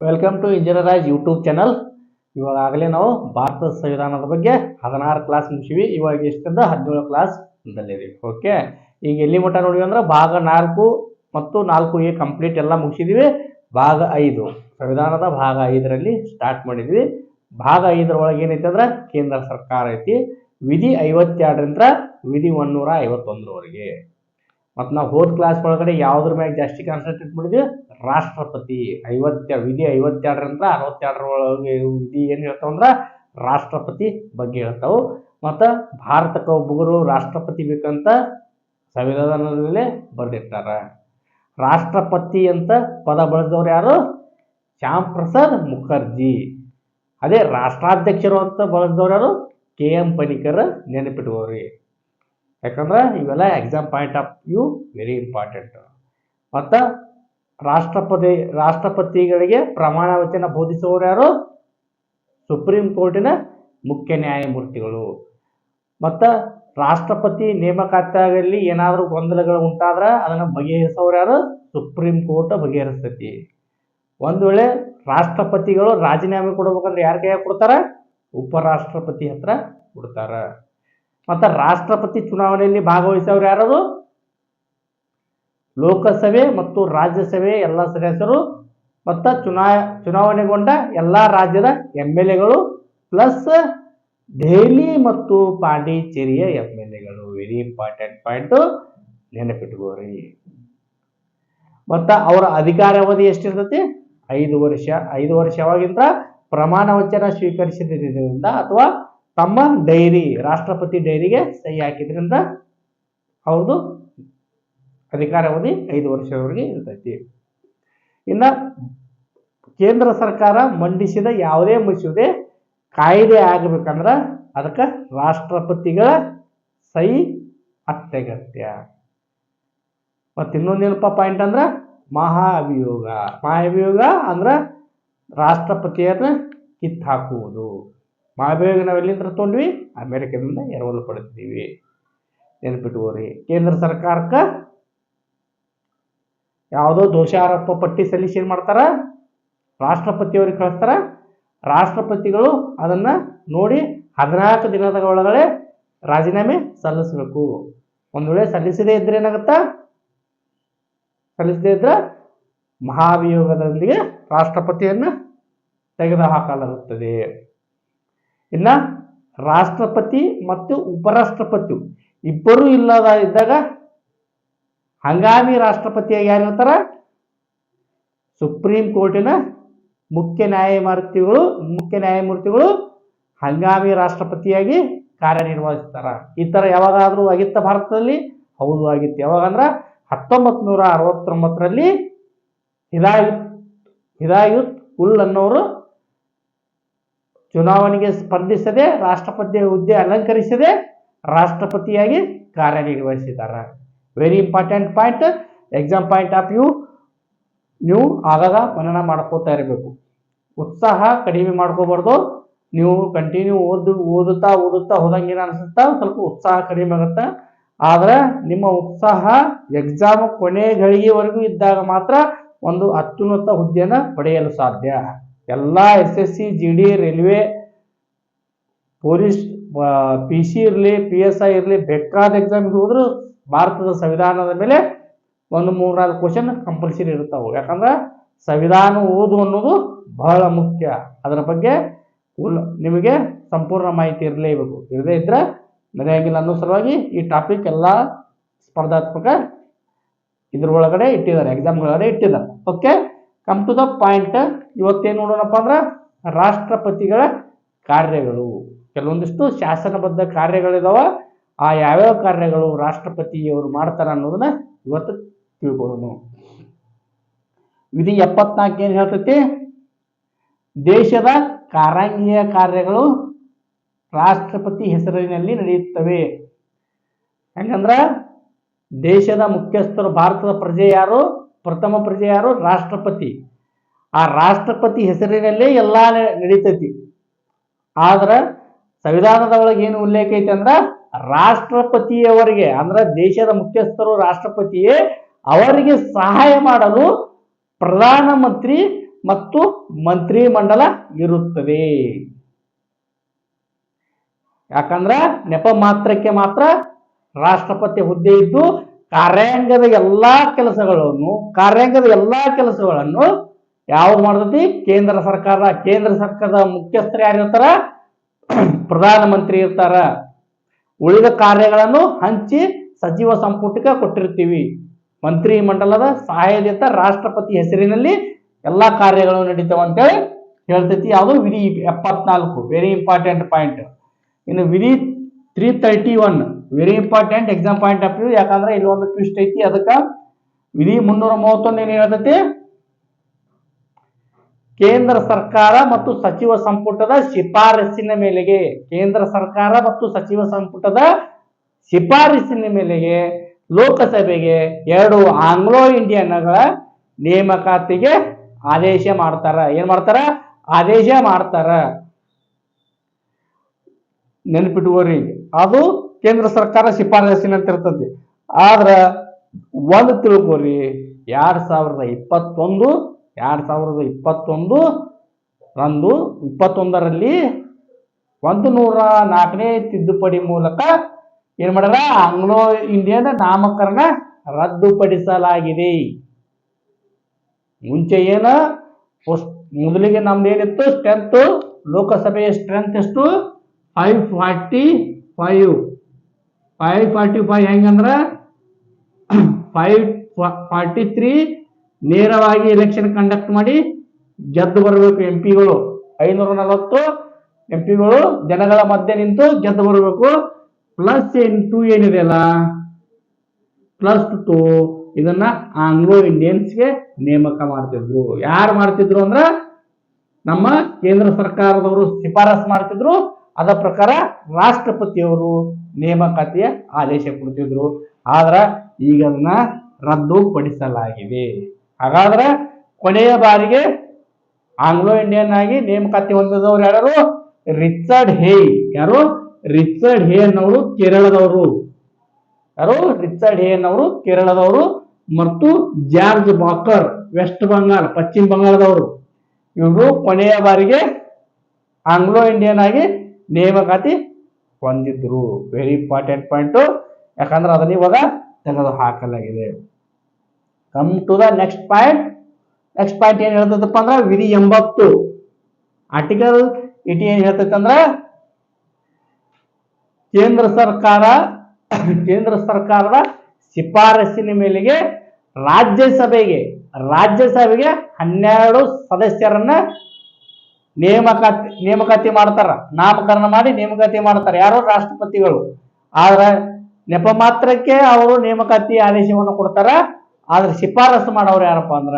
Welcome to ಇಂಜಿನಿಯರಾಜ್ YouTube channel ಇವಾಗಲೇ ನಾವು ಭಾರತದ ಸಂವಿಧಾನದ ಬಗ್ಗೆ ಹದಿನಾರು ಕ್ಲಾಸ್ ಮುಗಿಸಿವಿ. ಇವಾಗ ಎಷ್ಟಿಂದ ಹದಿನೇಳು ಕ್ಲಾಸ್ ಓಕೆ ಈಗ ಎಲ್ಲಿ ಮಟ್ಟ ನೋಡಿವಿ ಅಂದ್ರೆ ಭಾಗ ನಾಲ್ಕು ಮತ್ತು ನಾಲ್ಕು ಎ ಕಂಪ್ಲೀಟ್ ಎಲ್ಲ ಮುಗಿಸಿದೀವಿ. ಭಾಗ ಐದು. ಸಂವಿಧಾನದ ಭಾಗ ಐದರಲ್ಲಿ ಸ್ಟಾರ್ಟ್ ಮಾಡಿದ್ವಿ. ಭಾಗ ಐದರ ಒಳಗೆ ಏನೈತೆ ಅಂದ್ರೆ ಕೇಂದ್ರ ಸರ್ಕಾರ ಐತಿ. ವಿಧಿ ಐವತ್ತೆರಡರಿಂದ ವಿಧಿ ಒನ್ನೂರ ಐವತ್ತೊಂದರವರೆಗೆ. ಮತ್ತು ನಾವು ಹೋದ ಕ್ಲಾಸ್ ಒಳಗಡೆ ಯಾವುದ್ರ ಮ್ಯಾಗ ಜಾಸ್ತಿ ಕಾನ್ಸಂಟ್ರೇಟ್ ಮಾಡಿದ್ವಿ? ರಾಷ್ಟ್ರಪತಿ. ಐವತ್ತ ವಿಧಿ ಐವತ್ತೆರಡರಿಂದ ಅರವತ್ತೆರಡರ ಒಳಗೆ ವಿಧಿ ಏನು ಹೇಳ್ತಾವಂದ್ರೆ ರಾಷ್ಟ್ರಪತಿ ಬಗ್ಗೆ ಹೇಳ್ತಾವೆ. ಮತ್ತು ಭಾರತಕ್ಕೆ ಒಬ್ಬರು ರಾಷ್ಟ್ರಪತಿ ಬೇಕಂತ ಸಂವಿಧಾನದಲ್ಲಿ ಬರೆದಿರ್ತಾರೆ. ರಾಷ್ಟ್ರಪತಿ ಅಂತ ಪದ ಬಳಸಿದವ್ರು ಯಾರು? ಶ್ಯಾಮ್ ಪ್ರಸಾದ್ ಮುಖರ್ಜಿ. ಅದೇ ರಾಷ್ಟ್ರಾಧ್ಯಕ್ಷರು ಅಂತ ಬಳಸಿದವ್ರು ಯಾರು? ಕೆ ಎಂ ಪಣಿಕರ್ ನೆನಪಿಟ್ಕೋರಿ ಯಾಕಂದ್ರೆ ಇವೆಲ್ಲ exam point of view very important ಮತ್ತು ರಾಷ್ಟ್ರಪತಿ, ರಾಷ್ಟ್ರಪತಿಗಳಿಗೆ ಪ್ರಮಾಣ ವಚನ ಬೋಧಿಸುವವರು ಯಾರು? ಸುಪ್ರೀಂ ಕೋರ್ಟಿನ ಮುಖ್ಯ ನ್ಯಾಯಮೂರ್ತಿಗಳು. ಮತ್ತು ರಾಷ್ಟ್ರಪತಿ ನೇಮಕಾತಿಯಲ್ಲಿ ಏನಾದರೂ ಗೊಂದಲಗಳು ಉಂಟಾದ್ರೆ ಅದನ್ನು ಬಗೆಹರಿಸೋರು ಯಾರು? ಸುಪ್ರೀಂ ಕೋರ್ಟ್ ಬಗೆಹರಿಸ್ತೈತಿ. ಒಂದು ವೇಳೆ ರಾಷ್ಟ್ರಪತಿಗಳು ರಾಜೀನಾಮೆ ಕೊಡ್ಬೇಕಂದ್ರೆ ಯಾರ ಕೈಯಾಗ ಕೊಡ್ತಾರ? ಉಪರಾಷ್ಟ್ರಪತಿ ಹತ್ರ ಕೊಡ್ತಾರ. ಮತ್ತು ರಾಷ್ಟ್ರಪತಿ ಚುನಾವಣೆಯಲ್ಲಿ ಭಾಗವಹಿಸೋರು ಯಾರದು? ಲೋಕಸಭೆ ಮತ್ತು ರಾಜ್ಯಸಭೆ ಎಲ್ಲ ಸದಸ್ಯರು ಮತ್ತು ಚುನಾ, ಚುನಾವಣೆಗೊಂಡ ಎಲ್ಲ ರಾಜ್ಯದ ಎಂ ಎಲ್ ಎಗಳು ಪ್ಲಸ್ ದೆಹಲಿ ಮತ್ತು ಪಾಂಡಿಚೇರಿಯ ಎಂ ಎಲ್ ಎಗಳು ವೆರಿ ಇಂಪಾರ್ಟೆಂಟ್ ಪಾಯಿಂಟು ನೆನಪಿಟ್ಕೋರಿ ಮತ್ತು ಅವರ ಅಧಿಕಾರಾವಧಿ ಎಷ್ಟಿರ್ತೈತಿ? ಐದು ವರ್ಷ. ಐದು ವರ್ಷವಾಗಿಂತ ಪ್ರಮಾಣ ವಚನ ಸ್ವೀಕರಿಸಿದ್ರಿಂದ ಅಥವಾ ತಮ್ಮ ಡೈರಿ, ರಾಷ್ಟ್ರಪತಿ ಡೈರಿಗೆ ಸಹಿ ಹಾಕಿದ್ರಿಂದ ಅವ್ರದ್ದು ಅಧಿಕಾರಾವಧಿ ಐದು ವರ್ಷದವರೆಗೆ ಇರ್ತೈತಿ. ಇನ್ನು ಕೇಂದ್ರ ಸರ್ಕಾರ ಮಂಡಿಸಿದ ಯಾವುದೇ ಮಸೂದೆ ಕಾಯ್ದೆ ಆಗಬೇಕಂದ್ರೆ ಅದಕ್ಕೆ ರಾಷ್ಟ್ರಪತಿಗಳ ಸಹಿ ಅತ್ಯಗತ್ಯ. ಮತ್ತು ಇನ್ನೊಂದೇನಪ್ಪ ಪಾಯಿಂಟ್ ಅಂದ್ರೆ ಮಹಾಭಿಯೋಗ. ಮಹಾಭಿಯೋಗ ಅಂದ್ರೆ ರಾಷ್ಟ್ರಪತಿಯನ್ನು ಕಿತ್ತು ಹಾಕುವುದು ಮಹಾಭಿಯೋಗ ನಾವು ಎಲ್ಲಿಂದ ತೊಗೊಂಡ್ವಿ ಅಮೆರಿಕದಿಂದ ಎರವಲು ಪಡೆದಿದ್ದೀವಿ. ನೆನಪಿಟ್ಕೋರಿ ಕೇಂದ್ರ ಸರ್ಕಾರಕ್ಕೆ ಯಾವುದೋ ದೋಷಾರೋಪ ಪಟ್ಟಿ ಸಲ್ಲಿಸಿ ಏನು ಮಾಡ್ತಾರ? ರಾಷ್ಟ್ರಪತಿಯವ್ರಿಗೆ ಕಳಿಸ್ತಾರ. ರಾಷ್ಟ್ರಪತಿಗಳು ಅದನ್ನು ನೋಡಿ ಹದಿನಾಲ್ಕು ದಿನದ ಒಳಗಡೆ ರಾಜೀನಾಮೆ ಸಲ್ಲಿಸಬೇಕು. ಒಂದು ವೇಳೆ ಸಲ್ಲಿಸದೇ ಇದ್ರೆ ಏನಾಗುತ್ತಾ? ಸಲ್ಲಿಸದೇ ಇದ್ರೆ ಮಹಾಭಿಯೋಗದೊಂದಿಗೆ ರಾಷ್ಟ್ರಪತಿಯನ್ನು ತೆಗೆದುಹಾಕಲಾಗುತ್ತದೆ. ಇನ್ನು ರಾಷ್ಟ್ರಪತಿ ಮತ್ತು ಉಪರಾಷ್ಟ್ರಪತಿ ಇಬ್ಬರೂ ಇಲ್ಲದ ಇದ್ದಾಗ ಹಂಗಾಮಿ ರಾಷ್ಟ್ರಪತಿಯಾಗಿ ಯಾರು ಇರ್ತಾರ ಸುಪ್ರೀಂ ಕೋರ್ಟಿನ ಮುಖ್ಯ ನ್ಯಾಯಮೂರ್ತಿಗಳು ಮುಖ್ಯ ನ್ಯಾಯಮೂರ್ತಿಗಳು ಹಂಗಾಮಿ ರಾಷ್ಟ್ರಪತಿಯಾಗಿ ಕಾರ್ಯನಿರ್ವಹಿಸ್ತಾರ. ಈ ಥರ ಯಾವಾಗಾದರೂ ಆಗಿತ್ತ ಭಾರತದಲ್ಲಿ? ಹೌದು, ಆಗಿತ್ತು. ಯಾವಾಗಂದ್ರೆ ಹತ್ತೊಂಬತ್ತು ನೂರ ಅರವತ್ತೊಂಬತ್ತರಲ್ಲಿ ಹಿದಾಯುತ್ ಹಿದಾಯುತ್ ಉಲ್ ಅನ್ನೋರು ಚುನಾವಣೆಗೆ ಸ್ಪರ್ಧಿಸದೆ ರಾಷ್ಟ್ರಪತಿ ಹುದ್ದೆ ಅಲಂಕರಿಸದೆ ರಾಷ್ಟ್ರಪತಿಯಾಗಿ ಕಾರ್ಯನಿರ್ವಹಿಸಿದ್ದಾರೆ very important point exam point of view ನೀವು ಆಗಾಗ ಮನನ ಮಾಡ್ಕೋತಾ ಇರಬೇಕು. ಉತ್ಸಾಹ ಕಡಿಮೆ ಮಾಡ್ಕೋಬಾರ್ದು. ನೀವು ಕಂಟಿನ್ಯೂ ಓದು, ಓದುತ್ತಾ ಓದುತ್ತಾ ಹೋದಂಗೇನು ಅನಿಸುತ್ತಾ ಸ್ವಲ್ಪ ಉತ್ಸಾಹ ಕಡಿಮೆ ಆಗುತ್ತೆ. ಆದರೆ ನಿಮ್ಮ ಉತ್ಸಾಹ ಎಕ್ಸಾಮ್ ಕೊನೆ ಗಳಿಗೆವರೆಗೂ ಇದ್ದಾಗ ಮಾತ್ರ ಒಂದು ಅತ್ಯುನ್ನತ ಹುದ್ದೆಯನ್ನು ಪಡೆಯಲು ಸಾಧ್ಯ. ಎಲ್ಲ S S C, G D, railway, police P C ಇರಲಿ, ಪಿ ಎಸ್ ಐ ಇರಲಿ, ಬೇಕಾದ ಎಕ್ಸಾಮ್ಗೆ ಹೋದ್ರು ಭಾರತದ ಸಂವಿಧಾನದ ಮೇಲೆ ಒಂದು ಮೂರ್ನಾಲ್ಕು ಕ್ವಶನ್ ಕಂಪಲ್ಸರಿ ಇರ್ತಾವೆ ಯಾಕಂದ್ರೆ ಸಂವಿಧಾನ ಓದು ಅನ್ನೋದು ಬಹಳ ಮುಖ್ಯ. ಅದರ ಬಗ್ಗೆ ನಿಮಗೆ ಸಂಪೂರ್ಣ ಮಾಹಿತಿ ಇರಲೇಬೇಕು. ಇರದೇ ಇದ್ರೆ ನಡೆಯಂಗಿಲ್ಲ ಅನ್ನೋ ಸಲುವಾಗಿ ಈ ಟಾಪಿಕ್ ಎಲ್ಲ ಸ್ಪರ್ಧಾತ್ಮಕ ಇದ್ರ ಒಳಗಡೆ ಇಟ್ಟಿದ್ದಾರೆ ಎಕ್ಸಾಮ್ಗಳೊಳಗಡೆ ಇಟ್ಟಿದ್ದಾರೆ. Okay come to the point ಇವತ್ತೇನು ನೋಡೋಣಪ್ಪ ಅಂದ್ರೆ ರಾಷ್ಟ್ರಪತಿಗಳ ಕಾರ್ಯಗಳು. ಕೆಲವೊಂದಿಷ್ಟು ಶಾಸನಬದ್ಧ ಕಾರ್ಯಗಳಿದಾವ. ಆ ಯಾವ್ಯಾವ ಕಾರ್ಯಗಳು ರಾಷ್ಟ್ರಪತಿಯವರು ಮಾಡ್ತಾರ ಅನ್ನೋದನ್ನ ಇವತ್ತು ತಿಳ್ಕೊಳ್ಳೋಣ. ವಿಧಿ ಎಪ್ಪತ್ನಾಲ್ಕು ಏನು ಹೇಳ್ತೈತಿ? ದೇಶದ ಕಾರಂಗೀಯ ಕಾರ್ಯಗಳು ರಾಷ್ಟ್ರಪತಿ ಹೆಸರಿನಲ್ಲಿ ನಡೆಯುತ್ತವೆ. ಹೆಂಗಂದ್ರ ದೇಶದ ಮುಖ್ಯಸ್ಥರು, ಭಾರತದ ಪ್ರಜೆ ಯಾರು? ಪ್ರಥಮ ಪ್ರಜೆ ಯಾರು? ರಾಷ್ಟ್ರಪತಿ. ಆ ರಾಷ್ಟ್ರಪತಿ ಹೆಸರಿನಲ್ಲೇ ಎಲ್ಲ ನಡೀತೈತಿ. ಆದ್ರೆ ಸಂವಿಧಾನದ ಒಳಗೆ ಏನು ಉಲ್ಲೇಖ ಐತಿ ಅಂದ್ರೆ ರಾಷ್ಟ್ರಪತಿಯವರಿಗೆ, ಅಂದ್ರೆ ದೇಶದ ಮುಖ್ಯಸ್ಥರು ರಾಷ್ಟ್ರಪತಿಯೇ ಅವರಿಗೆ ಸಹಾಯ ಮಾಡಲು ಪ್ರಧಾನಮಂತ್ರಿ ಮತ್ತು ಮಂತ್ರಿಮಂಡಲ ಇರುತ್ತದೆ ಯಾಕಂದ್ರೆ ನೆಪ ಮಾತ್ರಕ್ಕೆ ಮಾತ್ರ ರಾಷ್ಟ್ರಪತಿ ಹುದ್ದೆ ಇದ್ದು ಕಾರ್ಯಾಂಗದ ಎಲ್ಲಾ ಕೆಲಸಗಳನ್ನು, ಕಾರ್ಯಾಂಗದ ಎಲ್ಲಾ ಕೆಲಸಗಳನ್ನು ಯಾವ್ದು ಮಾಡ್ತೈತಿ? ಕೇಂದ್ರ ಸರ್ಕಾರ. ಕೇಂದ್ರ ಸರ್ಕಾರದ ಮುಖ್ಯಸ್ಥರು ಯಾರಿರ್ತಾರ ಪ್ರಧಾನಮಂತ್ರಿ ಇರ್ತಾರ. ಉಳಿದ ಕಾರ್ಯಗಳನ್ನು ಹಂಚಿ ಸಚಿವ ಸಂಪುಟಕ್ಕೆ ಕೊಟ್ಟಿರ್ತೀವಿ. ಮಂತ್ರಿ ಮಂಡಲದ ಸಹಾಯದಿಂದ ರಾಷ್ಟ್ರಪತಿ ಹೆಸರಿನಲ್ಲಿ ಎಲ್ಲಾ ಕಾರ್ಯಗಳು ನಡೀತಾವ ಅಂತೇಳಿ ಹೇಳ್ತೈತಿ. ಯಾವುದು? ವಿಧಿ ಎಪ್ಪತ್ನಾಲ್ಕು. ವೆರಿ ಇಂಪಾರ್ಟೆಂಟ್ ಪಾಯಿಂಟ್ ಇನ್ನು ವಿಧಿ three thirty one very important exam point of view ಯಾಕಂದ್ರೆ ಇಲ್ಲಿ ಒಂದು ಟ್ವಿಸ್ಟ್ ಐತಿ. ಅದಕ್ಕೆ ವಿಧಿ ಮುನ್ನೂರ ಮೂವತ್ತೊಂದು ಏನ್ ಹೇಳ್ತೈತಿ? ಕೇಂದ್ರ ಸರ್ಕಾರ ಮತ್ತು ಸಚಿವ ಸಂಪುಟದ ಶಿಫಾರಸ್ಸಿನ ಮೇಲೆಗೆ, ಕೇಂದ್ರ ಸರ್ಕಾರ ಮತ್ತು ಸಚಿವ ಸಂಪುಟದ ಶಿಫಾರಸ್ಸಿನ ಮೇಲೆಗೆ ಲೋಕಸಭೆಗೆ ಎರಡು ಆಂಗ್ಲೋ ಇಂಡಿಯನ್ಗಳ ನೇಮಕಾತಿಗೆ ಆದೇಶ ಮಾಡ್ತಾರ. ಏನ್ ಮಾಡ್ತಾರ? ಆದೇಶ ಮಾಡ್ತಾರ. ನೆನ್ಪಿಟ್ಕೋರಿ ಅದು ಕೇಂದ್ರ ಸರ್ಕಾರ ಶಿಫಾರಸಿನಂತ ಇರ್ತದೆ. ಆದ್ರ ಒಂದು ತಿಳ್ಕೊರಿ ಎರಡ್ ಸಾವಿರದ ಇಪ್ಪತ್ತೊಂದು, ಎರಡ್ ಸಾವಿರದ ಇಪ್ಪತ್ತೊಂದು ರಂದು ಇಪ್ಪತ್ತೊಂದರಲ್ಲಿ ಒಂದು ನೂರ ನಾಲ್ಕನೇ ತಿದ್ದುಪಡಿ ಮೂಲಕ ಏನು ಮಾಡ್ಯಾರ? ಆಂಗ್ಲೋ ಇಂಡಿಯನ್ ನಾಮಕರಣ ರದ್ದುಪಡಿಸಲಾಗಿದೆ. ಮುಂಚೆ ಏನ? ಮೊದಲಿಗೆ ನಮ್ದು ಏನಿತ್ತು ಸ್ಟ್ರೆಂತ್, ಲೋಕಸಭೆಯ ಸ್ಟ್ರೆಂತ್ ಎಷ್ಟು? Five forty five five forty five ಹೆಂಗಂದ್ರ? ಫೈವ್ ಫಾರ್ಟಿ ತ್ರೀ ನೇರವಾಗಿ ಎಲೆಕ್ಷನ್ ಕಂಡಕ್ಟ್ ಮಾಡಿ ಗೆದ್ದು ಬರಬೇಕು ಎಂ ಪಿಗಳು ಐನೂರ ನಲವತ್ತು ಎಂ ಪಿಗಳು ಜನಗಳ ಮಧ್ಯೆ ನಿಂತು ಗೆದ್ದು ಬರಬೇಕು. ಪ್ಲಸ್ ಏನ್ ಟೂ ಏನಿದೆ ಅಲ್ಲ? ಪ್ಲಸ್ ಟು ಇದನ್ನ ಆಂಗ್ಲೋ ಇಂಡಿಯನ್ಸ್ಗೆ ನೇಮಕ ಮಾಡ್ತಿದ್ರು. ಯಾರು ಮಾಡ್ತಿದ್ರು ಅಂದ್ರೆ? ನಮ್ಮ ಕೇಂದ್ರ ಸರ್ಕಾರದವರು ಶಿಫಾರಸ್ ಮಾಡ್ತಿದ್ರು. ಅದ ಪ್ರಕಾರ ರಾಷ್ಟ್ರಪತಿಯವರು ನೇಮಕಾತಿಯ ಆದೇಶ ಕೊಡ್ತಿದ್ರು. ಆದ್ರೆ ಈಗ ಅದನ್ನ ರದ್ದುಪಡಿಸಲಾಗಿದೆ. ಹಾಗಾದ್ರೆ ಕೊನೆಯ ಬಾರಿಗೆ ಆಂಗ್ಲೋ ಇಂಡಿಯನ್ ಆಗಿ ನೇಮಕಾತಿ ಹೊಂದಿದವರು ಯಾರು? Richard Hay. ಯಾರು? ರಿಚರ್ಡ್ ಹೇ ಅನ್ನೋರು ಕೇರಳದವರು. ಯಾರು? ರಿಚರ್ಡ್ ಹೇ ಅನ್ನೋರು ಕೇರಳದವರು. ಮತ್ತು ಜಾರ್ಜ್ ಬಾಕರ್, ವೆಸ್ಟ್ ಬಂಗಾಲ್ ಪಶ್ಚಿಮ ಬಂಗಾಳದವರು. ಇವರು ಕೊನೆಯ ಬಾರಿಗೆ ಆಂಗ್ಲೋ ಇಂಡಿಯನ್ ಆಗಿ ನೇಮಕಾತಿ ಹೊಂದಿದ್ರು. ವೆರಿ ಇಂಪಾರ್ಟೆಂಟ್ ಪಾಯಿಂಟ್ ಯಾಕಂದ್ರೆ ಅದನ್ನ ಇವಾಗ ತೆಗೆದು ಹಾಕಲಾಗಿದೆ. Come to the next point next point ಏನ್ ಹೇಳ್ತದಪ್ಪ ಅಂದ್ರೆ ವಿಧಿ ಎಂಬತ್ತು. ಆರ್ಟಿಕಲ್ ಇಟಿ ಏನ್ ಹೇಳ್ತೈತೆ ಅಂದ್ರೆ ಕೇಂದ್ರ ಸರ್ಕಾರ, ಕೇಂದ್ರ ಸರ್ಕಾರದ ಶಿಫಾರಸಿನ ಮೇಲೆಗೆ ರಾಜ್ಯಸಭೆಗೆ ರಾಜ್ಯಸಭೆಗೆ ಹನ್ನೆರಡು ಸದಸ್ಯರನ್ನ ನೇಮಕಾತಿ ನೇಮಕಾತಿ ಮಾಡ್ತಾರ. ನಾಮಕರಣ ಮಾಡಿ ನೇಮಕಾತಿ ಮಾಡ್ತಾರೆ. ಯಾರೋ ರಾಷ್ಟ್ರಪತಿಗಳು. ಆದ್ರೆ ನೆಪ ಮಾತ್ರಕ್ಕೆ ಅವರು ನೇಮಕಾತಿ ಆದೇಶವನ್ನು ಕೊಡ್ತಾರ. ಆದ್ರೆ ಶಿಫಾರಸು ಮಾಡೋರು ಯಾರಪ್ಪ ಅಂದ್ರ?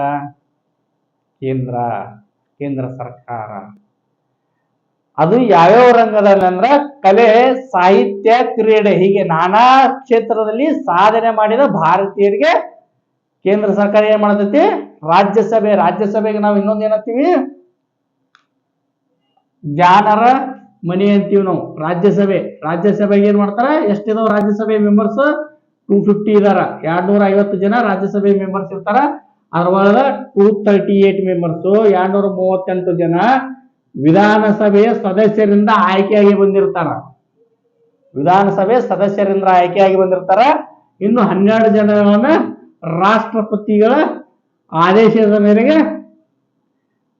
ಕೇಂದ್ರ ಕೇಂದ್ರ ಸರ್ಕಾರ. ಅದು ಯಾವ್ಯಾವ ರಂಗದಲ್ಲಿ ಅಂದ್ರ ಕಲೆ, ಸಾಹಿತ್ಯ, ಕ್ರೀಡೆ. ಹೀಗೆ ನಾನಾ ಕ್ಷೇತ್ರದಲ್ಲಿ ಸಾಧನೆ ಮಾಡಿದ ಭಾರತೀಯರಿಗೆ ಕೇಂದ್ರ ಸರ್ಕಾರ ಏನ್ ಮಾಡತೈತಿ? ರಾಜ್ಯಸಭೆ. ರಾಜ್ಯಸಭೆಗೆ ನಾವು ಇನ್ನೊಂದು ಏನಂತೀವಿ ಜಾನರ ಮನೆ ಅಂತೀವಿ ನಾವು. ರಾಜ್ಯಸಭೆ. ರಾಜ್ಯಸಭೆಗೆ ಏನ್ ಮಾಡ್ತಾರ? ಎಷ್ಟಿದಾವ ರಾಜ್ಯಸಭೆ ಮೆಂಬರ್ಸ್ ಟೂ ಫಿಫ್ಟಿ ಇದಾರ. ಎರಡ್ನೂರ ಐವತ್ತು ಜನ ರಾಜ್ಯಸಭೆ ಮೆಂಬರ್ಸ್ ಇರ್ತಾರ. ಅದ್ರೊಳಗ ಟೂ ತರ್ಟಿ ಏಟ್ ಮೆಂಬರ್ಸ್ ಎರಡ್ನೂರ ಮೂವತ್ತೆಂಟು ಜನ ವಿಧಾನಸಭೆಯ ಸದಸ್ಯರಿಂದ ಆಯ್ಕೆಯಾಗಿ ಬಂದಿರ್ತಾರ. ವಿಧಾನಸಭೆ ಸದಸ್ಯರಿಂದ ಆಯ್ಕೆಯಾಗಿ ಬಂದಿರ್ತಾರ. ಇನ್ನು ಹನ್ನೆರಡು ಜನಗಳನ್ನ ರಾಷ್ಟ್ರಪತಿಗಳ ಆದೇಶದ ಮೇರೆಗೆ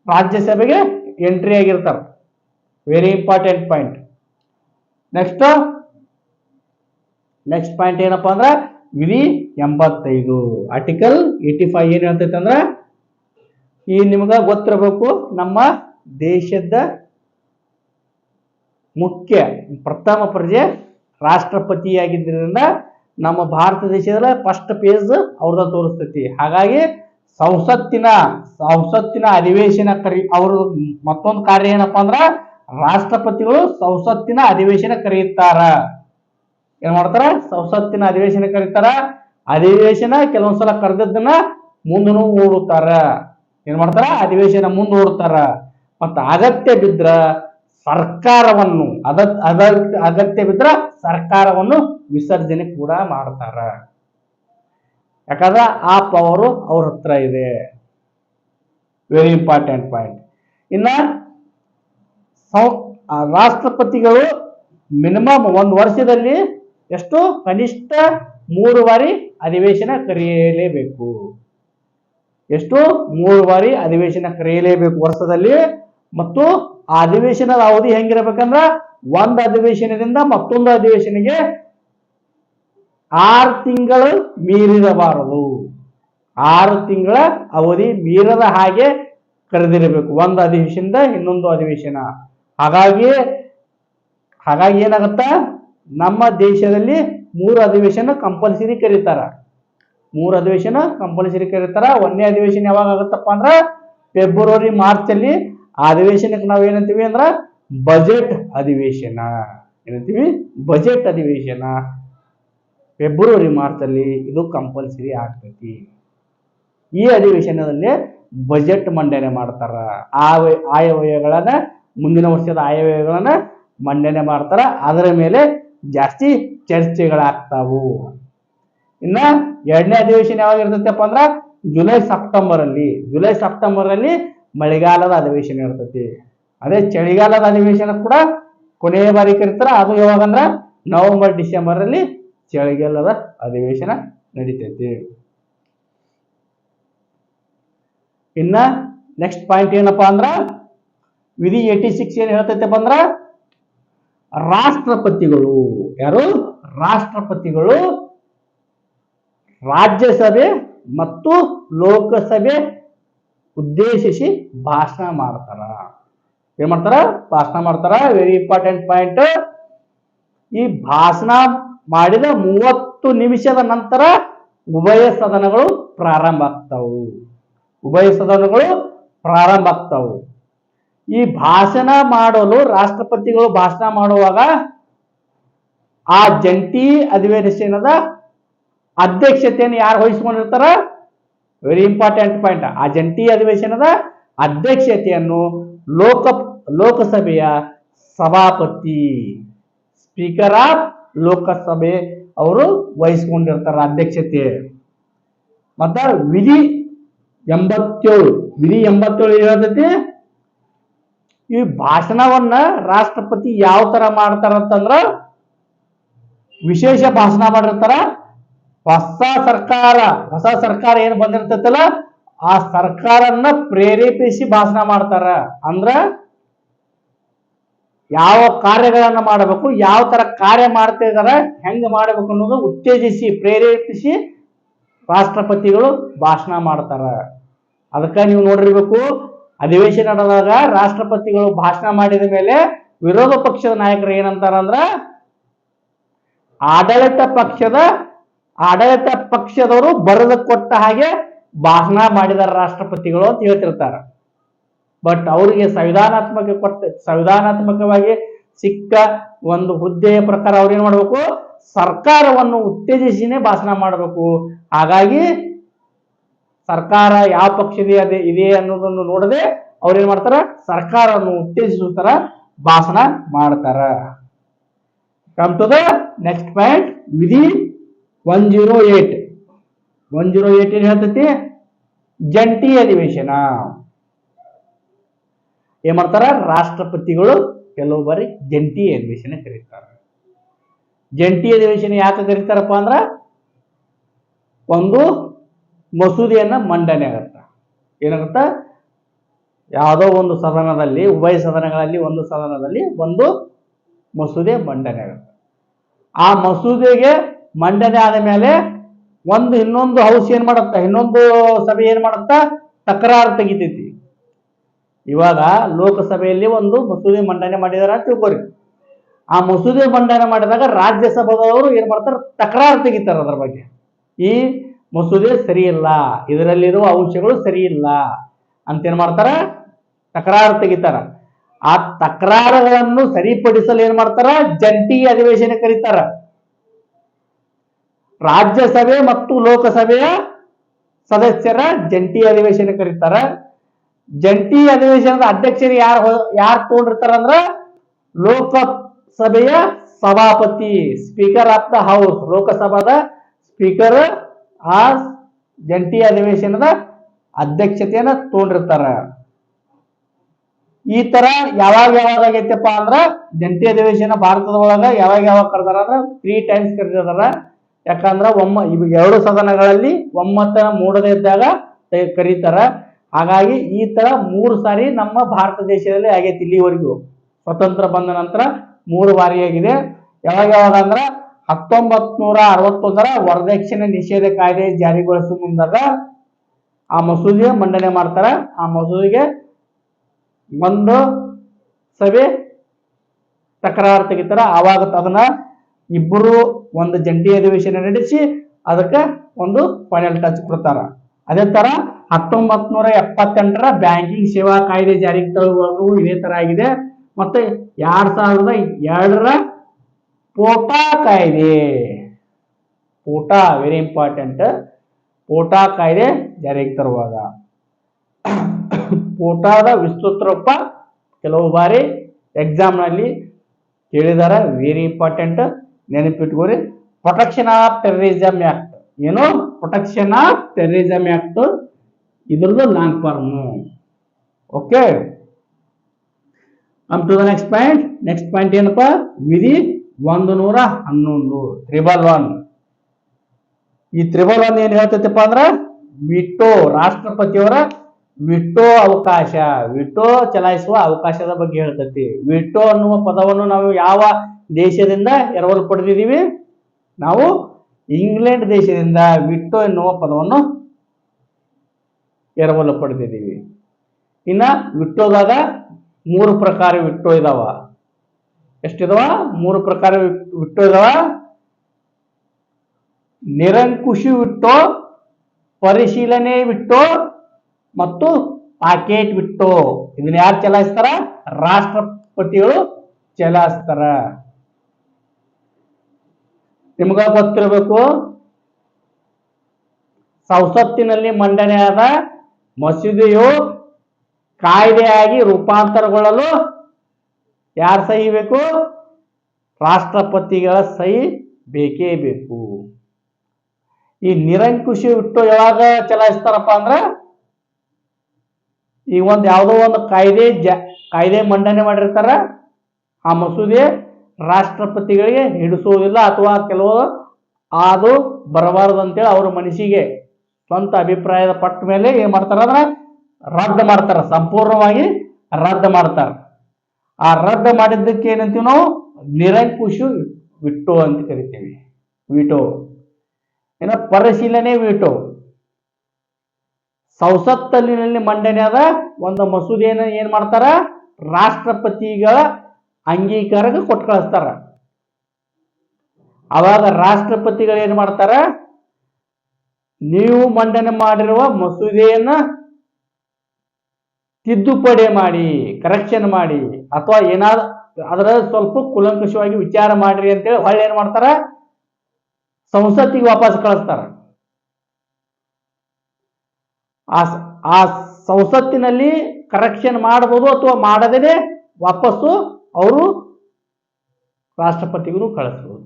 ರಾಜ್ಯಸಭೆಗೆ ಎಂಟ್ರಿ ಆಗಿರ್ತಾರ. Very important point next next point ಏನಪ್ಪಾ ಅಂದ್ರೆ? ವಿಧಿ ಎಂಬತ್ತೈದು. ಆರ್ಟಿಕಲ್ ಏಟಿ ಫೈವ್ ಏನು ಹೇಳ್ತೈತೆ ಅಂದ್ರೆ? ಈ ನಿಮ್ಗೆ ಗೊತ್ತಿರಬೇಕು, ನಮ್ಮ ದೇಶದ ಮುಖ್ಯ, ಪ್ರಥಮ ಪ್ರಜೆ ರಾಷ್ಟ್ರಪತಿಯಾಗಿದ್ದರಿಂದ ನಮ್ಮ ಭಾರತ ದೇಶದ ಫಸ್ಟ್ ಪೇಜ್ ಅವ್ರದ ತೋರಿಸ್ತೈತಿ. ಹಾಗಾಗಿ ಸಂಸತ್ತಿನ ಸಂಸತ್ತಿನ ಅಧಿವೇಶನ ಕರಿ ಅವ್ರ ಮತ್ತೊಂದು ಕಾರ್ಯ ಏನಪ್ಪಾ ಅಂದ್ರ? ರಾಷ್ಟ್ರಪತಿಗಳು ಸಂಸತ್ತಿನ ಅಧಿವೇಶನ ಕರೆಯುತ್ತಾರ. ಏನ್ ಮಾಡ್ತಾರ? ಸಂಸತ್ತಿನ ಅಧಿವೇಶನ ಕರೀತಾರ. ಅಧಿವೇಶನ ಕೆಲವೊಂದ್ಸಲ ಕರೆದದ್ದನ್ನ ಮುಂದೂ ಓಡುತ್ತಾರ. ಏನ್ ಮಾಡ್ತಾರ? ಅಧಿವೇಶನ ಮುಂದೆ ಓಡ್ತಾರ ಮತ್ತ ಅಗತ್ಯ ಬಿದ್ರ ಸರ್ಕಾರವನ್ನು, ಅದ ಅದ, ಅಗತ್ಯ ಬಿದ್ರ ಸರ್ಕಾರವನ್ನು ವಿಸರ್ಜನೆ ಕೂಡ ಮಾಡ್ತಾರ. ಯಾಕಂದ್ರೆ ಆ ಪವರು ಅವ್ರ ಹತ್ರ ಇದೆ. ವೆರಿ ಇಂಪಾರ್ಟೆಂಟ್ ಪಾಯಿಂಟ್ ಇನ್ನ ಸಂ- ರಾಷ್ಟ್ರಪತಿಗಳು ಮಿನಿಮಮ್ ಒಂದು ವರ್ಷದಲ್ಲಿ ಎಷ್ಟು? ಕನಿಷ್ಠ ಮೂರು ಬಾರಿ ಅಧಿವೇಶನ ಕರೆಯಲೇಬೇಕು. ಎಷ್ಟು? ಮೂರು ಬಾರಿ ಅಧಿವೇಶನ ಕರೆಯಲೇಬೇಕು ವರ್ಷದಲ್ಲಿ. ಮತ್ತು ಆ ಅಧಿವೇಶನದ ಅವಧಿ ಹೆಂಗಿರಬೇಕಂದ್ರೆ? ಒಂದು ಅಧಿವೇಶನದಿಂದ ಮತ್ತೊಂದು ಅಧಿವೇಶನಿಗೆ ಆರು ತಿಂಗಳು ಮೀರಿರಬಾರದು. ಆರು ತಿಂಗಳ ಅವಧಿ ಮೀರದ ಹಾಗೆ ಕರೆದಿರಬೇಕು. ಒಂದು ಅಧಿವೇಶನದ ಇನ್ನೊಂದು ಅಧಿವೇಶನ. ಹಾಗಾಗಿ ಹಾಗಾಗಿ ಏನಾಗುತ್ತೆ? ನಮ್ಮ ದೇಶದಲ್ಲಿ ಮೂರು ಅಧಿವೇಶನ ಕಂಪಲ್ಸರಿ ಕರೀತಾರ. ಮೂರು ಅಧಿವೇಶನ ಕಂಪಲ್ಸರಿ ಕರೀತಾರ. ಒಂದನೇ ಅಧಿವೇಶನ ಯಾವಾಗ ಆಗುತ್ತಪ್ಪ ಅಂದ್ರೆ ಫೆಬ್ರವರಿ ಮಾರ್ಚ್ ಅಲ್ಲಿ ಆ ಅಧಿವೇಶನಕ್ಕೆ ನಾವು ಏನಂತೀವಿ ಅಂದ್ರೆ ಬಜೆಟ್ ಅಧಿವೇಶನ. ಏನಂತೀವಿ? ಬಜೆಟ್ ಅಧಿವೇಶನ. ಫೆಬ್ರವರಿ ಮಾರ್ಚ್ ಅಲ್ಲಿ ಇದು ಕಂಪಲ್ಸರಿ ಆಗ್ತೈತಿ. ಈ ಅಧಿವೇಶನದಲ್ಲಿ ಬಜೆಟ್ ಮಂಡನೆ ಮಾಡ್ತಾರ. ಆ ಮುಂದಿನ ವರ್ಷದ ಆಯವ್ಯಯಗಳನ್ನ ಮಂಡನೆ ಮಾಡ್ತಾರ. ಅದರ ಮೇಲೆ ಜಾಸ್ತಿ ಚರ್ಚೆಗಳಾಗ್ತಾವು. ಇನ್ನ ಎರಡನೇ ಅಧಿವೇಶನ ಯಾವಾಗ ಇರ್ತೈತಪ್ಪ ಅಂದ್ರ ಜುಲೈ ಸೆಪ್ಟೆಂಬರ್ ಅಲ್ಲಿ ಜುಲೈ ಸೆಪ್ಟೆಂಬರ್ ಅಲ್ಲಿ ಮಳೆಗಾಲದ ಅಧಿವೇಶನ ಇರ್ತೈತಿ. ಅದೇ ಚಳಿಗಾಲದ ಅಧಿವೇಶನ ಕೂಡ ಕೊನೆಯ ಬಾರಿ ಕರೀತಾರ ಅದು ಯಾವಾಗ ಅಂದ್ರ ನವೆಂಬರ್ ಡಿಸೆಂಬರ್ ಅಲ್ಲಿ ಚಳಿಗಾಲದ ಅಧಿವೇಶನ ನಡೀತೈತಿ. ಇನ್ನ ನೆಕ್ಸ್ಟ್ ಪಾಯಿಂಟ್ ಏನಪ್ಪಾ ಅಂದ್ರ ವಿಧಿ ಏಟಿ ಸಿಕ್ಸ್ ಏನ್ ಹೇಳ್ತೈತೆ ಬಂದ್ರೆ? ರಾಷ್ಟ್ರಪತಿಗಳು. ಯಾರು? ರಾಷ್ಟ್ರಪತಿಗಳು. ರಾಜ್ಯಸಭೆ ಮತ್ತು ಲೋಕಸಭೆ ಉದ್ದೇಶಿಸಿ ಭಾಷಣ ಮಾಡ್ತಾರ. ಏನ್ ಮಾಡ್ತಾರ? ಭಾಷಣ ಮಾಡ್ತಾರ. ವೆರಿ ಇಂಪಾರ್ಟೆಂಟ್ ಪಾಯಿಂಟ್ ಈ ಭಾಷಣ ಮಾಡಿದ ಮೂವತ್ತು ನಿಮಿಷದ ನಂತರ ಉಭಯ ಸದನಗಳು ಪ್ರಾರಂಭ ಆಗ್ತಾವು. ಉಭಯ ಸದನಗಳು ಪ್ರಾರಂಭ ಆಗ್ತಾವು. ಈ ಭಾಷಣ ಮಾಡಲು ರಾಷ್ಟ್ರಪತಿಗಳು ಭಾಷಣ ಮಾಡುವಾಗ ಆ ಜಂಟಿ ಅಧಿವೇಶನದ ಅಧ್ಯಕ್ಷತೆಯನ್ನು ಯಾರು ವಹಿಸ್ಕೊಂಡಿರ್ತಾರ? ವೆರಿ ಇಂಪಾರ್ಟೆಂಟ್ ಪಾಯಿಂಟ್ ಆ ಜಂಟಿ ಅಧಿವೇಶನದ ಅಧ್ಯಕ್ಷತೆಯನ್ನು ಲೋಕ, ಲೋಕಸಭೆಯ ಸಭಾಪತಿ ಸ್ಪೀಕರ್ ಆಫ್ ಲೋಕಸಭೆ ಅವರು ವಹಿಸ್ಕೊಂಡಿರ್ತಾರ ಅಧ್ಯಕ್ಷತೆ. ಮತ್ತ ವಿಧಿ ಎಂಬತ್ತೇಳು ವಿಧಿ ಎಂಬತ್ತೇಳು ಹೇಳ್ತೈತಿ? ಈ ಭಾಷಣವನ್ನ ರಾಷ್ಟ್ರಪತಿ ಯಾವ ತರ ಮಾಡ್ತಾರ ಅಂತಂದ್ರ ವಿಶೇಷ ಭಾಷಣ ಮಾಡಿರ್ತಾರ. ಹೊಸ ಸರ್ಕಾರ ಹೊಸ ಸರ್ಕಾರ ಏನು ಬಂದಿರ್ತೈತಲ್ಲ, ಆ ಸರ್ಕಾರನ್ನ ಪ್ರೇರೇಪಿಸಿ ಭಾಷಣ ಮಾಡ್ತಾರ. ಅಂದ್ರ ಯಾವ ಕಾರ್ಯಗಳನ್ನ ಮಾಡಬೇಕು, ಯಾವ ತರ ಕಾರ್ಯ ಮಾಡ್ತಾ ಇದಾರ ಹೆಂಗ್ ಮಾಡಬೇಕು ಅನ್ನೋದು ಉತ್ತೇಜಿಸಿ, ಪ್ರೇರೇಪಿಸಿ ರಾಷ್ಟ್ರಪತಿಗಳು ಭಾಷಣ ಮಾಡ್ತಾರ. ಅದಕ್ಕ ನೀವು ನೋಡಿರ್ಬೇಕು ಅಧಿವೇಶನ ನಡೆದಾಗ ರಾಷ್ಟ್ರಪತಿಗಳು ಭಾಷಣ ಮಾಡಿದ ಮೇಲೆ ವಿರೋಧ ಪಕ್ಷದ ನಾಯಕರು ಏನಂತಾರಂದ್ರ ಆಡಳಿತ ಪಕ್ಷದ, ಆಡಳಿತ ಪಕ್ಷದವರು ಬರೆದು ಕೊಟ್ಟ ಹಾಗೆ ಭಾಷಣ ಮಾಡಿದಾರ ರಾಷ್ಟ್ರಪತಿಗಳು ಅಂತ ಹೇಳ್ತಿರ್ತಾರ. ಬಟ್ ಅವರಿಗೆ ಸಂವಿಧಾನಾತ್ಮಕ ಕೊಟ್ಟ, ಸಂವಿಧಾನಾತ್ಮಕವಾಗಿ ಸಿಕ್ಕ ಒಂದು ಹುದ್ದೆಯ ಪ್ರಕಾರ ಅವ್ರು ಏನ್ ಮಾಡ್ಬೇಕು? ಸರ್ಕಾರವನ್ನು ಉತ್ತೇಜಿಸಿನೇ ಭಾಷಣ ಮಾಡಬೇಕು. ಹಾಗಾಗಿ ಸರ್ಕಾರ ಯಾವ ಪಕ್ಷದ ಅದೇ ಇದೆ ಅನ್ನೋದನ್ನು ನೋಡದೆ ಅವ್ರು ಏನ್ ಮಾಡ್ತಾರ? ಸರ್ಕಾರವನ್ನು ಉತ್ತೇಜಿಸುವ ತರ ಭಾಷಣ ಮಾಡ್ತಾರ. ಕಮ್ ಟು ನೆಕ್ಸ್ಟ್ ಪಾಯಿಂಟ್ ವಿಧಿ one zero eight one zero eight ಏನ್ ಹೇಳ್ತೈತಿ? ಜಂಟಿ ಅಧಿವೇಶನ. ಏನ್ ಮಾಡ್ತಾರ? ರಾಷ್ಟ್ರಪತಿಗಳು ಕೆಲವು ಬಾರಿ ಜಂಟಿ ಅಧಿವೇಶನ ಕರೀತಾರ. ಜಂಟಿ ಅಧಿವೇಶನ ಯಾಕೆ ಕರೀತಾರಪ್ಪ ಅಂದ್ರ? ಒಂದು ಮಸೂದೆಯನ್ನ ಮಂಡನೆ ಆಗತ್ತ ಏನಾಗತ್ತ? ಯಾವುದೋ ಒಂದು ಸದನದಲ್ಲಿ, ಉಭಯ ಸದನಗಳಲ್ಲಿ, ಒಂದು ಸದನದಲ್ಲಿ ಒಂದು ಮಸೂದೆ ಮಂಡನೆ ಆಗುತ್ತೆ. ಆ ಮಸೂದೆಗೆ ಮಂಡನೆ ಆದ ಮೇಲೆ ಒಂದು ಇನ್ನೊಂದು ಹೌಸ್ ಏನ್ ಮಾಡತ್ತ? ಇನ್ನೊಂದು ಸಭೆ ಏನ್ ಮಾಡತ್ತ? ತಕರಾರು ತೆಗಿತೈತಿ. ಇವಾಗ ಲೋಕಸಭೆಯಲ್ಲಿ ಒಂದು ಮಸೂದೆ ಮಂಡನೆ ಮಾಡಿದಾರ ತಿಳ್ಕೊರಿ. ಆ ಮಸೂದೆ ಮಂಡನೆ ಮಾಡಿದಾಗ ರಾಜ್ಯಸಭಾದವರು ಏನ್ ಮಾಡ್ತಾರೆ? ತಕರಾರು ತೆಗಿತಾರೆ ಅದ್ರ ಬಗ್ಗೆ. ಈ ಮಸೂದೆ ಸರಿಯಿಲ್ಲ, ಇದರಲ್ಲಿರುವ ಅಂಶಗಳು ಸರಿಯಿಲ್ಲ ಇಲ್ಲ ಅಂತ ಏನ್ ಮಾಡ್ತಾರ? ತಕರಾರು ತೆಗಿತಾರ. ಆ ತಕರಾರುಗಳನ್ನು ಸರಿಪಡಿಸಲು ಏನ್ ಮಾಡ್ತಾರ? ಜಂಟಿ ಅಧಿವೇಶನ ಕರೀತಾರ. ರಾಜ್ಯಸಭೆ ಮತ್ತು ಲೋಕಸಭೆಯ ಸದಸ್ಯರ ಜಂಟಿ ಅಧಿವೇಶನ ಕರೀತಾರ. ಜಂಟಿ ಅಧಿವೇಶನದ ಅಧ್ಯಕ್ಷರು ಯಾರು ಯಾರು ತಗೊಂಡಿರ್ತಾರ ಅಂದ್ರ ಲೋಕಸಭೆಯ ಸಭಾಪತಿ, ಸ್ಪೀಕರ್ ಆಫ್ ದ ಹೌಸ್, ಲೋಕಸಭಾದ ಸ್ಪೀಕರ್ ಆ ಜಂಟಿ ಅಧಿವೇಶನದ ಅಧ್ಯಕ್ಷತೆಯನ್ನ ತಗೊಂಡಿರ್ತಾರ. ಈ ತರ ಯಾವಾಗ ಯಾವಾಗ ಆಗೈತಪ್ಪ ಅಂದ್ರ ಜಂಟಿ ಅಧಿವೇಶನ ಭಾರತದ ಒಳಗ ಯಾವಾಗ ಯಾವಾಗ ಕರೆದಾರ ಅಂದ್ರ ತ್ರೀ ಟೈಮ್ಸ್ ಕರೆದಿದಾರ ಯಾಕಂದ್ರ ಒಮ್ಮ ಇವಾಗ ಎರಡು ಸದನಗಳಲ್ಲಿ ಒಮ್ಮತ ಮೂಡದೇ ಇದ್ದಾಗ ಕರೀತಾರ. ಹಾಗಾಗಿ ಈ ತರ ಮೂರು ಸಾರಿ ನಮ್ಮ ಭಾರತ ದೇಶದಲ್ಲಿ ಆಗೈತಿ ಇಲ್ಲಿವರೆಗೂ. ಸ್ವತಂತ್ರ ಬಂದ ನಂತರ ಮೂರು ಬಾರಿ ಆಗಿದೆ. ಯಾವಾಗ ಯಾವಾಗ ಅಂದ್ರ ಹತ್ತೊಂಬತ್ ನೂರ ಅರವತ್ತೊಂದರ ವರದಕ್ಷಿಣೆ ನಿಷೇಧ ಕಾಯ್ದೆ ಜಾರಿಗೊಳಿಸುವ ಮುಂದಾಗ ಆ ಮಸೂದೆ ಮಂಡನೆ ಮಾಡ್ತಾರೆ. ಆ ಮಸೂದೆಗೆ ಒಂದು ಸಭೆ ತಕರಾರು ತೆಗಿತಾರೆ. ಆವಾಗ ಅದನ್ನ ಇಬ್ಬರು ಒಂದು ಜಂಟಿ ಅಧಿವೇಶನ ನಡೆಸಿ ಅದಕ್ಕೆ ಒಂದು ಫೈನಲ್ ಟಚ್ ಕೊಡ್ತಾರ. ಅದೇ ತರ ಹತ್ತೊಂಬತ್ ನೂರ ಎಪ್ಪತ್ತೆಂಟರ ಬ್ಯಾಂಕಿಂಗ್ ಸೇವಾ ಕಾಯ್ದೆ ಜಾರಿಗೆ ತರುವಾಗೂ ಇದೇ ತರ ಆಗಿದೆ ಮತ್ತೆ ಎರಡ್ ಸಾವಿರದ ಎರಡರ ಪೋಟಾ ಕಾಯ್ದೆ ಪೋಟಾ ವೆರಿ ಇಂಪಾರ್ಟೆಂಟ್ ಪೋಟಾ ಕಾಯ್ದೆ ಜಾರಿಗೆ ತರುವಾಗ. ಪೋಟಾದ ವಿಸ್ತೃತ ರೂಪ ಕೆಲವು ಬಾರಿ ಎಕ್ಸಾಮ್ನಲ್ಲಿ ಕೇಳಿದಾರ ವೆರಿ ಇಂಪಾರ್ಟೆಂಟ್ ನೆನಪಿಟ್ಕೋರಿ ಪ್ರೊಟೆಕ್ಷನ್ ಆಫ್ ಟೆರರಿಸಮ್ ಆಕ್ಟ್ ಏನು? ಪ್ರೊಟೆಕ್ಷನ್ ಆಫ್ ಟೆರರಿಸಮ್ ಆಕ್ಟ್ ಇದ್ರದ್ದು long form okay come to the next point next point ಏನಪ್ಪ? ವಿಧಿ ಒಂದು ನೂರ ಹನ್ನೊಂದು, ತ್ರಿಬಲ್ ಒನ್. ಈ ತ್ರಿಬಲ್ ಒನ್ ಏನ್ ಹೇಳ್ತೈತಿಪ್ಪ ಅಂದ್ರ ವಿಟೋ ರಾಷ್ಟ್ರಪತಿಯವರ ವಿಟೋ ಅವಕಾಶ. ವಿಟೋ ಚಲಾಯಿಸುವ ಅವಕಾಶದ ಬಗ್ಗೆ ಹೇಳ್ತೈತಿ. ವಿಟೋ ಅನ್ನುವ ಪದವನ್ನು ನಾವು ಯಾವ ದೇಶದಿಂದ ಎರವಲು ಪಡೆದಿದ್ದೀವಿ ನಾವು ಇಂಗ್ಲೆಂಡ್ ದೇಶದಿಂದ ವಿಟೋ ಎನ್ನುವ ಪದವನ್ನು ಎರವಲು ಪಡೆದಿದ್ದೀವಿ ಇನ್ನ ವಿಟ್ಟೋದಾಗ ಮೂರು ಪ್ರಕಾರ ವಿಟ್ಟೋ ಇದಾವ. ಎಷ್ಟಿದಾವ? ಮೂರು ಪ್ರಕಾರ ವಿಟ್- ವಿಟ್ಟೋ ಇದಾವ ನಿರಂಕುಶಿ ವಿಟ್ಟೋ, ಪರಿಶೀಲನೆ ಬಿಟ್ಟು ಮತ್ತು ಪಾಕೆಟ್ ಬಿಟ್ಟು ಇದನ್ನ ಯಾರು ಚಲಾಯಿಸ್ತಾರ? ರಾಷ್ಟ್ರಪತಿಗಳು ಚಲಾಯಿಸ್ತಾರ. ನಿಮ್ಗ ಗೊತ್ತಿರಬೇಕು. ಸಂಸತ್ತಿನಲ್ಲಿ ಮಂಡನೆಯಾದ ಮಸೂದೆಯು ಕಾಯ್ದೆಯಾಗಿ ರೂಪಾಂತರಗೊಳ್ಳಲು ಯಾರ ಸಹಿ ಬೇಕು? ರಾಷ್ಟ್ರಪತಿಗಳ ಸಹಿ ಬೇಕೇ ಬೇಕು. ಈ ನಿರಂಕುಶಿ ಬಿಟ್ಟು ಯಾವಾಗ ಚಲಾಯಿಸ್ತಾರಪ್ಪ ಅಂದ್ರೆ ಈ ಒಂದು ಯಾವುದೋ ಒಂದು ಕಾಯ್ದೆ ಜ, ಕಾಯ್ದೆ ಮಂಡನೆ ಮಾಡಿರ್ತಾರ, ಆ ಮಸೂದೆ ರಾಷ್ಟ್ರಪತಿಗಳಿಗೆ ಹಿಡಿಸುವುದಿಲ್ಲ ಅಥವಾ ಕೆಲವು ಅದು ಬರಬಾರದು ಅಂತೇಳಿ ಅವ್ರ ಮನಸ್ಸಿಗೆ ಸ್ವಂತ ಅಭಿಪ್ರಾಯದ ಪಟ್ಟ ಮೇಲೆ ಏನು ಮಾಡ್ತಾರ ಅಂದ್ರೆ ರದ್ದು ಮಾಡ್ತಾರ, ಸಂಪೂರ್ಣವಾಗಿ ರದ್ದು ಮಾಡ್ತಾರ. ಆ ರದ್ದು ಮಾಡಿದ್ದಕ್ಕೆ ಏನಂತೀವಿ ನಾವು? ನಿರಂಕುಶು ವಿಟೋ ಅಂತ ಕರಿತೀವಿ. ವಿಟೋ. ಏನ ಪರಿಶೀಲನೆ ವಿಟೋ. ಸಂಸತ್ತಲ್ಲಿನಲ್ಲಿ ಮಂಡನೆಯಾದ ಒಂದು ಮಸೂದೆಯನ್ನು ಏನ್ ಮಾಡ್ತಾರ? ರಾಷ್ಟ್ರಪತಿಗಳ ಅಂಗೀಕಾರಕ್ಕೆ ಕೊಟ್ಟು ಕಳಿಸ್ತಾರ ಅವಾಗ ರಾಷ್ಟ್ರಪತಿಗಳು ಏನ್ ಮಾಡ್ತಾರ? ನೀವು ಮಂಡನೆ ಮಾಡಿರುವ ಮಸೂದೆಯನ್ನ ತಿದ್ದುಪಡಿ ಮಾಡಿ ಕರೆಕ್ಷನ್ ಮಾಡಿ, ಅಥವಾ ಏನಾದ್ರು ಅದರ ಸ್ವಲ್ಪ ಕುಲಂಕುಷವಾಗಿ ವಿಚಾರ ಮಾಡ್ರಿ ಅಂತೇಳಿ ಹೊಳ್ಳಿ ಏನ್ ಮಾಡ್ತಾರ? ಸಂಸತ್ತಿಗೆ ವಾಪಸ್ ಕಳಿಸ್ತಾರ. ಆ ಸಂಸತ್ತಿನಲ್ಲಿ ಕರೆಕ್ಷನ್ ಮಾಡಬಹುದು ಅಥವಾ ಮಾಡದೇನೆ ವಾಪಸ್ಸು ಅವರು ರಾಷ್ಟ್ರಪತಿಗೂ ಕಳಿಸ್ಬೋದು.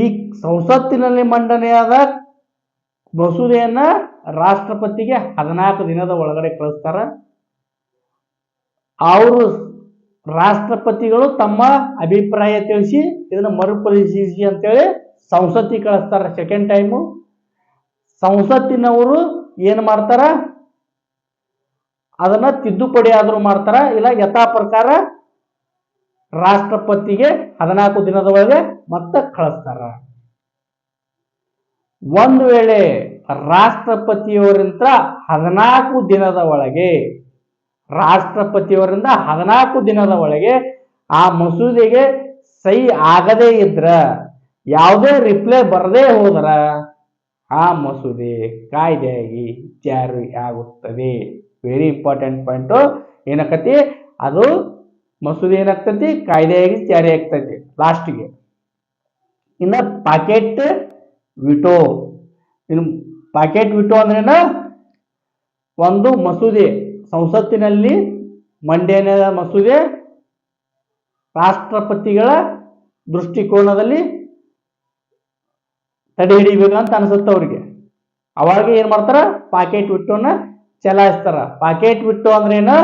ಈ ಸಂಸತ್ತಿನಲ್ಲಿ ಮಂಡನೆಯಾದ ಮಸೂದೆಯನ್ನ ರಾಷ್ಟ್ರಪತಿಗೆ ಹದಿನಾಲ್ಕು ದಿನದ ಒಳಗಡೆ ಕಳಿಸ್ತಾರ. ಅವರು ರಾಷ್ಟ್ರಪತಿಗಳು ತಮ್ಮ ಅಭಿಪ್ರಾಯ ತಿಳಿಸಿ, ಇದನ್ನು ಮರುಪರಿಶೀಲಿಸಿ ಅಂತೇಳಿ ಸಂಸತ್ತಿಗೆ ಕಳಿಸ್ತಾರ ಸೆಕೆಂಡ್ ಟೈಮು ಸಂಸತ್ತಿನವರು ಏನು ಮಾಡ್ತಾರ? ಅದನ್ನ ತಿದ್ದುಪಡಿ ಆದರೂ ಮಾಡ್ತಾರ. ಇಲ್ಲ, ಯಥಾ ಪ್ರಕಾರ ರಾಷ್ಟ್ರಪತಿಗೆ ಹದಿನಾಲ್ಕು ದಿನದ ಒಳಗೆ ಮತ್ತೆ ಕಳಿಸ್ತಾರ. ಒಂದು ವೇಳೆ ರಾಷ್ಟ್ರಪತಿಯವರಿಂದ ಹದಿನಾಲ್ಕು ದಿನದ ಒಳಗೆ, ರಾಷ್ಟ್ರಪತಿಯವರಿಂದ ಹದಿನಾಲ್ಕು ದಿನದ ಒಳಗೆ ಆ ಮಸೂದೆಗೆ ಸಹಿ ಆಗದೇ ಇದ್ರ, ಯಾವುದೇ ರಿಪ್ಲೈ ಬರದೇ ಹೋದ್ರ ಆ ಮಸೂದೆ ಕಾಯ್ದೆಯಾಗಿ ಜಾರಿ ಆಗುತ್ತದೆ. ವೆರಿ ಇಂಪಾರ್ಟೆಂಟ್ ಪಾಯಿಂಟು ಏನಕ್ಕತಿ? ಅದು ಮಸೂದೆ ಏನಾಗ್ತತಿ? ಕಾಯ್ದೆಯಾಗಿ ಜಾರಿ ಆಗ್ತೈತಿ. ಲಾಸ್ಟಿಗೆ ಇನ್ನ ಪಾಕೆಟ್ ವಿಟೋ. ಇನ್ನು ಪಾಕೆಟ್ ವಿಟೋ ಅಂದ್ರೇನ? ಒಂದು ಮಸೂದೆ. ಸಂಸತ್ತಿನಲ್ಲಿ ಮಂಡ್ಯನ ಮಸೂದೆ, ರಾಷ್ಟ್ರಪತಿಗಳ ದೃಷ್ಟಿಕೋನದಲ್ಲಿ ತಡೆ ಹಿಡಿಬೇಕಂತ ಅನಿಸುತ್ತೆ ಅವ್ರಿಗೆ. ಅವಾಗ ಏನು ಮಾಡ್ತಾರ? ಪಾಕೆಟ್ ವಿಟ್ಟೋನ ಚಲಾಯಿಸ್ತಾರ. ಪಾಕೆಟ್ ವಿಟ್ಟು ಅಂದ್ರೆ ಏನು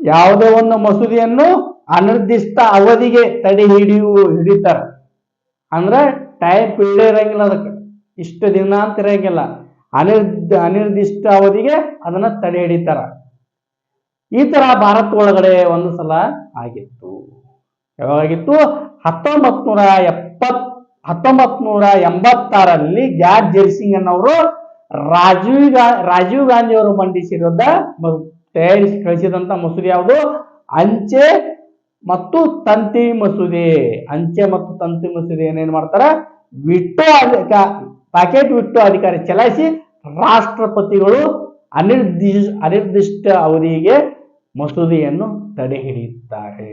ಯಾವುದೇ ಒಂದು ಮಸೂದೆಯನ್ನು ಅನಿರ್ದಿಷ್ಟ ಅವಧಿಗೆ ತಡೆ ಹಿಡಿಯು ಹಿಡಿತಾರ. ಅಂದ್ರೆ ಟೈಮ್ ಪೀರಿಯಡ್ ಇರಂಗಿಲ್ಲ ಅದಕ್ಕೆ. ಇಷ್ಟು ದಿನ ಅಂತ ಇರಂಗಿಲ್ಲ. ಅನಿರ್ದ, ಅನಿರ್ದಿಷ್ಟ ಅವಧಿಗೆ ಅದನ್ನ ತಡೆ ಹಿಡಿತಾರ. ಈ ತರ ಭಾರತ ಒಳಗಡೆ ಒಂದು ಸಲ ಆಗಿತ್ತು. ಯಾವಾಗಿತ್ತು ಹತ್ತೊಂಬತ್ ನೂರ ಎಪ್ಪತ್ ಹತ್ತೊಂಬತ್ ನೂರ ಎಂಬತ್ತಾರಲ್ಲಿ ಜೈಸಿಂಗ್ ಅನ್ನೋರು ರಾಜೀವ್ ಗಾ, ರಾಜೀವ್ ಗಾಂಧಿ ಅವರು ಮಂಡಿಸಿರೋದ ತಯಾರಿಸಿ ಕಳಿಸಿದಂತ ಮಸೂದೆ ಯಾವುದು? ಅಂಚೆ ಮತ್ತು ತಂತಿ ಮಸೂದೆ, ಅಂಚೆ ಮತ್ತು ತಂತಿ ಮಸೂದೆ ಏನೇನ್ ಮಾಡ್ತಾರ? ವಿಟ್ಟೋ ಪ್ಯಾಕೆಟ್ ವಿಟ್ಟೋ ಅಧಿಕಾರಿ ಚಲಾಯಿಸಿ ರಾಷ್ಟ್ರಪತಿಗಳು ಅನಿರ್ದಿ ಅನಿರ್ದಿಷ್ಟ ಅವಧಿಗೆ ಮಸೂದೆಯನ್ನು ತಡೆ ಹಿಡಿಯುತ್ತಾರೆ.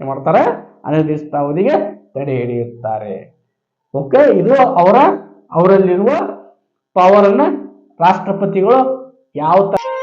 ಏನ್ ಮಾಡ್ತಾರೆ? ಅನಿರ್ದಿಷ್ಟ ಅವಧಿಗೆ ತಡೆ ಹಿಡಿಯುತ್ತಾರೆ. ಓಕೆ, ಇದು ಅವರ, ಅವರಲ್ಲಿರುವ ಪವರ್ ಅನ್ನ ರಾಷ್ಟ್ರಪತಿಗಳು ಯಾವ ತರ